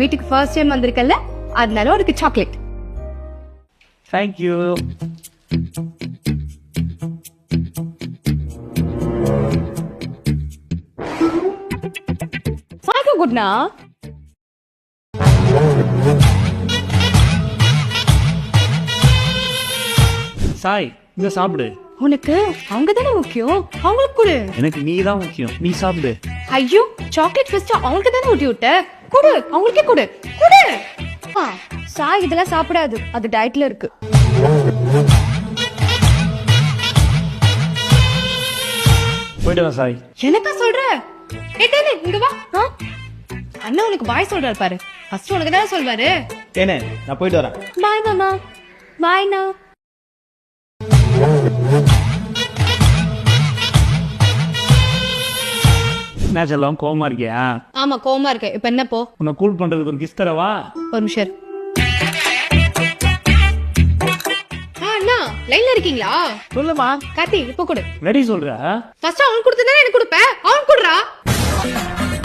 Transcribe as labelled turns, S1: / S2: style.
S1: வீட்டுக்கு first time வந்திருக்கல அதனால உனக்கு சாக்லேட்
S2: தேங்க்யூ
S1: சாய்க்கு குட்னா
S2: சாய் இந்த சாப்பிடு.
S1: உனக்கு அவங்க தானே முக்கியம்? அவங்களுக்கு கொடு.
S2: எனக்கு நீ தான் முக்கியம். நீ சாப்பிடு.
S1: ஐயோ சாக்லேட் ஃபர்ஸ்ட் அவங்களுக்கு தானே ஊட்டி விட்ட? கொடு அவங்களுக்கே கொடு. கொடு. சாய் இதெல்லாம் சாப்பிடாது. அது டயட்ல இருக்கு.
S2: போயிட்டு வா சாய்.
S1: என்னக்கா சொல்ற? ஏட்டே இங்க வா? அண்ணா உனக்கு பாய் சொல்றாரு பாரு. ஃபர்ஸ்ட் உனக்கு தானே சொல்வாரு?
S2: ஏனே நான் போயிட்டு வரேன்.
S1: பாய் மாமா. பாய்ண்ணா
S2: என்ன செல்லம் கோவமா இருக்கியா
S1: ஆமா கோவமா இருக்கு. இப்ப என்ன போ?
S2: உன்னை கூல் பண்றதுக்கு ஒரு கிஸ் தரவா?
S1: ஒரு நிமிஷம் இரு. ஆ, அண்ணா லைன்ல இருக்கீங்களா?
S2: சொல்லுமா.
S1: கார்த்தி இப்ப கொடு.
S2: வெடி சொல்ற?
S1: ஃபர்ஸ்ட் அவனுக்கு கொடுத்தா எனக்கு கொடுப்ப. அவன் கொடுறா